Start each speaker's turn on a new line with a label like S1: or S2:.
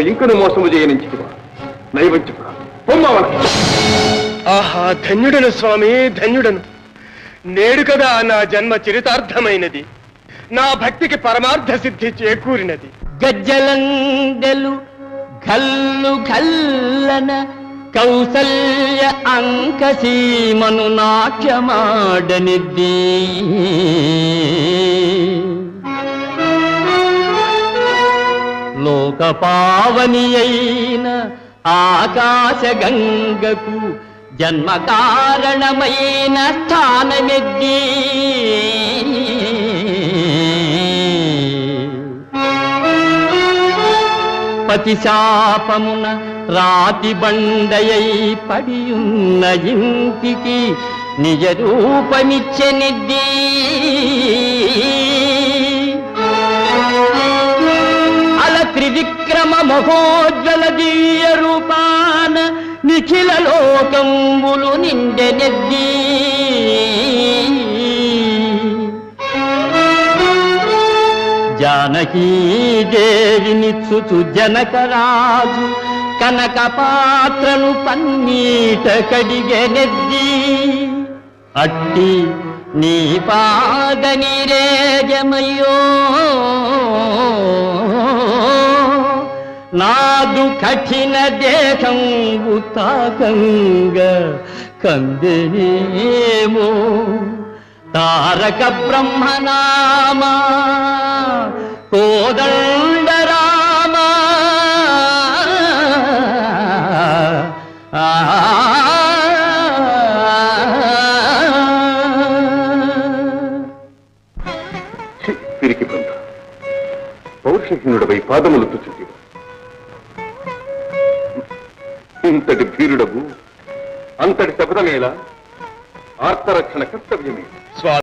S1: ఇంకను మోసము నైవంచుకురా
S2: ఆహా ధన్యుడను స్వామి ధన్యుడను. నేడు కదా నా జన్మ చరితార్థమైనది. నా భక్తికి పరమార్థ సిద్ధి చేకూరినది.
S3: గజ్జలందెలు గల్లు గల్లన కౌసల్య అంకసీమను నాట్యమాడనిద్ది లోక పావని అయిన ఆకాశ గంగకు జన్మ కారణమైన స్థానమెద్ది. పతిశాపమున రాతి బండయై పడియున్న ఇంటికి నిజ రూపమిచ్చనిద్దీ త్రివిక్రమ మహోజ్వల దివ్య రూపాన నిఖిల లోకంబులు నిండెనెద్ది జానకీ దేవినిచ్చుచు జనకరాజు కనక పాత్రను పన్నీట కడిగెనెద్ది అట్టి నీ పాద నిరేజమయ్యో నాదు కఠిన దేహం తాకంగ కందెనేమో. తారక బ్రహ్మనామా కోదండ రామ
S1: పిరికి బృంద. పౌరుషహీనుడపై పాదములు తుచుంటివా ఇంతటి ధీరుడవు అంతటి శపథమేలా ఆర్తరక్షణ కర్తవ్యమే.
S2: స్వా